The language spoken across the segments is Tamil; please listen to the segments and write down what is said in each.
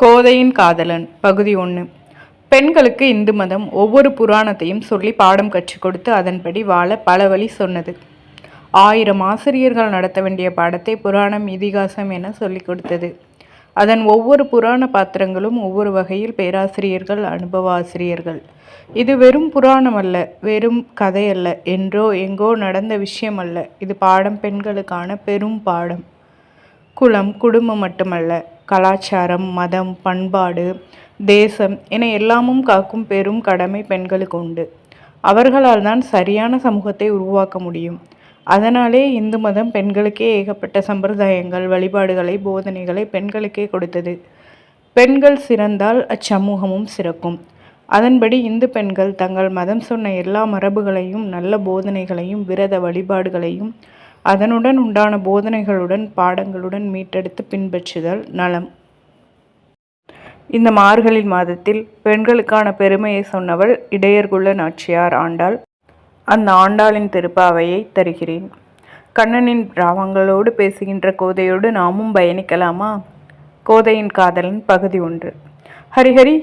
கோதையின் காதலன் பகுதி ஒன்று பெண்களுக்கு இந்து மதம் ஒவ்வொரு புராணத்தையும் சொல்லி பாடம் கற்றுக் கொடுத்து அதன்படி வாழ பல வழி சொன்னது. ஆயிரம் ஆசிரியர்கள் நடத்த வேண்டிய பாடத்தை புராணம் இதிகாசம் என சொல்லிக் கொடுத்தது. அதன் ஒவ்வொரு புராண பாத்திரங்களும் ஒவ்வொரு வகையில் பேராசிரியர்கள் அனுபவ ஆசிரியர்கள். இது வெறும் புராணம் அல்ல வெறும் கதை அல்ல என்றோ எங்கோ நடந்த விஷயம் அல்ல. இது பாடம் பெண்களுக்கான பெரும் பாடம். குலம் குடும்பம் மட்டுமல்ல கலாச்சாரம் மதம் பண்பாடு தேசம் என எல்லாமும் காக்கும் பெரும் கடமை பெண்களுக்கு உண்டு. அவர்களால் தான் சரியான சமூகத்தை உருவாக்க முடியும். அதனாலே இந்து மதம் பெண்களுக்கே ஏகப்பட்ட சம்பிரதாயங்கள் வழிபாடுகளை போதனைகளை பெண்களுக்கே கொடுத்தது. பெண்கள் சிறந்தால் அச்சமூகமும் சிறக்கும். அதன்படி இந்து பெண்கள் தங்கள் மதம் சொன்ன எல்லா மரபுகளையும் நல்ல போதனைகளையும் விரத வழிபாடுகளையும் அதனுடன் உண்டான போதனைகளுடன் பாடங்களுடன் மீட்டெடுத்து பின்பற்றுதல் நலம். இந்த மார்கழி மாதத்தில் பெண்களுக்கான பெருமையை சொன்னவள் இடையர்குள்ள நாச்சியார் ஆண்டாள். அந்த ஆண்டாளின் திருப்பாவையை தருகிறேன். கண்ணனின் ராவங்களோடு பேசுகின்ற கோதையோடு நாமும் பயணிக்கலாமா? கோதையின் காதலன் பகுதி ஒன்று. ஹரிஹரி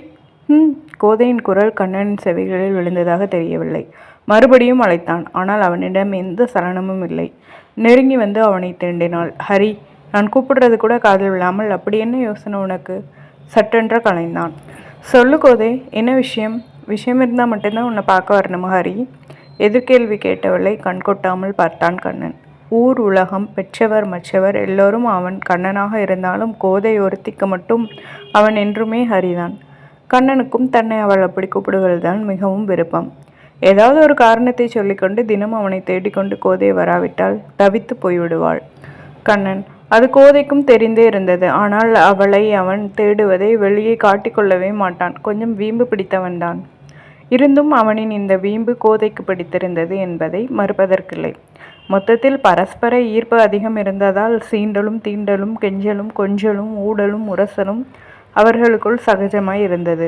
ம் கோதையின் குரல் கண்ணனின் செவிகளில் விழுந்ததாக தெரியவில்லை. மறுபடியும் அழைத்தான். ஆனால் அவனிடம் எந்த சலனமும் இல்லை. நெருங்கி வந்து அவனை திண்டினாள். ஹரி நான் கூப்பிடுறது கூட காதல் விழாமல் அப்படி என்ன யோசனை உனக்கு? சட்டென்ற கலைந்தான். சொல்லு கோதே என்ன விஷயம்? விஷயம் இருந்தால் மட்டும்தான் உன்னை பார்க்க வரணுமா ஹரி? எதிர்கேள்வி கேட்டவளை கண்கொட்டாமல் பார்த்தான் கண்ணன். ஊர் உலகம் பெற்றவர் மற்றவர் எல்லோரும் அவன் கண்ணனாக இருந்தாலும் கோதை ஒருத்திக்கு மட்டும் அவன் என்றுமே ஹரிதான். கண்ணனுக்கும் தன்னை அவள் அப்படி கூப்பிடுவதுதான் மிகவும் விருப்பம். ஏதாவது ஒரு காரணத்தை சொல்லிக்கொண்டு தினம் அவனை தேடிக்கொண்டு கோதை வராவிட்டால் தவித்து போய்விடுவாள். கண்ணன் அது கோதைக்கும் தெரிந்தே இருந்தது. ஆனால் அவளை அவன் தேடுவதை வெளியே காட்டிக்கொள்ளவே மாட்டான். கொஞ்சம் வீம்பு பிடித்தவன்தான் இருந்தும் அவனின் இந்த வீம்பு கோதைக்கு பிடித்திருந்தது என்பதை மறுப்பதற்கில்லை. மொத்தத்தில் பரஸ்பர ஈர்ப்பு அதிகம் இருந்ததால் சீண்டலும் தீண்டலும் கெஞ்சலும் கொஞ்சலும் ஊடலும் உரசலும் அவர்களுக்குள் சகஜமாய் இருந்தது.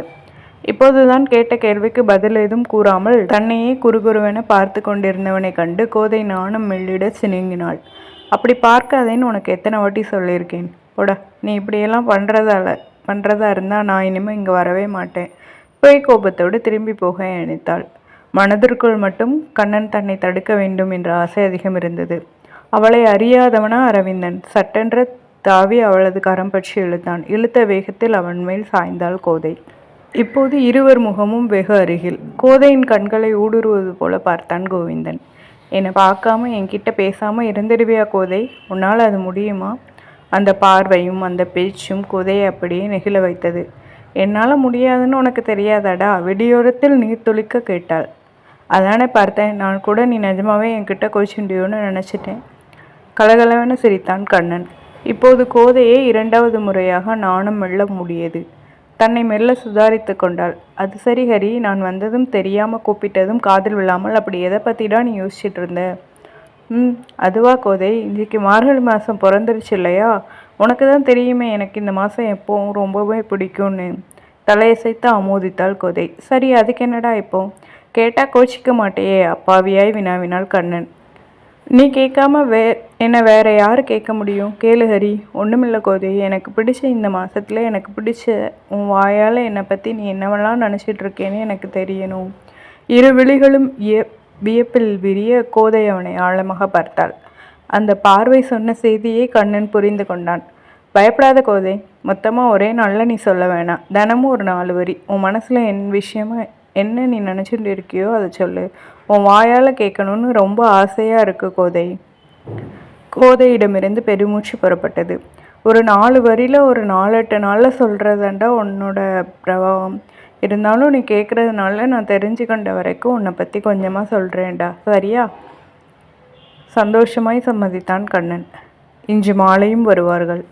இப்போதுதான் கேட்ட கேள்விக்கு பதில் ஏதும் கூறாமல் தன்னையே குறுகுருவென பார்த்து கொண்டிருந்தவனை கண்டு கோதை நானும் மெல்லிட சினுங்கினாள். அப்படி பார்க்காதேன்னு உனக்கு எத்தனை வாட்டி சொல்லியிருக்கேன்? போட நீ இப்படியெல்லாம் பண்ணுறதால பண்ணுறதா இருந்தால் நான் இனிமேல் இங்கே வரவே மாட்டேன். போய் கோபத்தோடு திரும்பி போக நினைத்தாள் மனதிற்குள் மட்டும் கண்ணன் தன்னை தடுக்க வேண்டும் என்ற ஆசை அதிகம் இருந்தது. அவளை அறியாதவனா அரவிந்தன்? சட்டென்ற தாவி அவளது கரம் பற்றி இழுத்தான். இழுத்த வேகத்தில் அவன் மேல் சாய்ந்தாள் கோதை. இப்போது இருவர் முகமும் வெகு அருகில். கோதையின் கண்களை ஊடுருவது போல பார்த்தான் கோவிந்தன். என்னை பார்க்காம என்கிட்ட பேசாமல் இருந்துடுவியா கோதை? உன்னால் அது முடியுமா? அந்த பார்வையும் அந்த பேச்சும் கோதையை அப்படியே நெகிழ வைத்தது. என்னால் முடியாதுன்னு உனக்கு தெரியாதாடா? வெடியோரத்தில் நீர் துளிக்க கேட்டாள். அதானே பார்த்தேன். நான் கூட நீ நிஜமாவே என்கிட்ட கோச்சுண்டியோன்னு நினச்சிட்டேன். கலகலவென சிரித்தான் கண்ணன். இப்போது கோதையை இரண்டாவது முறையாக நானும் மெல்ல முடியது. தன்னை மெல்ல சுதாரித்து கொண்டாள். அது சரி ஹரி. நான் வந்ததும் தெரியாமல் கூப்பிட்டதும் காதில் விழாமல் அப்படி எதை பற்றிடா நீ யோசிச்சுட்டு இருந்த? ம் அதுவா கோதை. இன்றைக்கு மார்கழி மாதம் பிறந்துருச்சு இல்லையா? உனக்கு தான் தெரியுமே எனக்கு இந்த மாதம் எப்போவும் ரொம்பவே பிடிக்கும்னு. தலையசைத்து ஆமோதித்தாள் கோதை. சரி அதுக்கு என்னடா இப்போ? கேட்டால் கோச்சிக்க மாட்டேயே அப்பாவியாய் வினாவினாள் கண்ணன். நீ கேட்காம வே என்னை வேற யார் கேட்க முடியும்? கேளு ஹரி. ஒன்றுமில்ல கோதை. எனக்கு பிடிச்ச இந்த மாதத்தில் எனக்கு பிடிச்ச உன் வாயால் என்னை பற்றி நீ என்னவெல்லாம் நினச்சிட்டு இருக்கேன்னு எனக்கு தெரியணும். இரு விழிகளும் வியப்பில் விரிய கோதை அவனை ஆழமாக பார்த்தாள். அந்த பார்வை சொன்ன செய்தியை கண்ணன் புரிந்து கொண்டான். பயப்படாத கோதை. மொத்தமாக ஒரே நாளில் நீ சொல்ல வேணாம். தினமும் ஒரு நாலு வரி. உன் மனசில் என் விஷயமா என்ன நீ நினச்சிட்டு இருக்கியோ அதை சொல்லு. உன் வாயால் கேட்கணுன்னு ரொம்ப ஆசையாக இருக்குது கோதை. கோதையிடமிருந்து பெருமூச்சு புறப்பட்டது. ஒரு நாலு வரியில் ஒரு நாலெட்டு நாளில் சொல்கிறதாண்டா உன்னோட பிரபாவம். இருந்தாலும் நீ கேட்குறதுனால நான் தெரிஞ்சுக்கொண்ட வரைக்கும் உன்னை பற்றி கொஞ்சமாக சொல்கிறேன்டா சரியா? சந்தோஷமாய் சம்மதித்தான் கண்ணன். இன்று மாலையும் வருவார்கள்.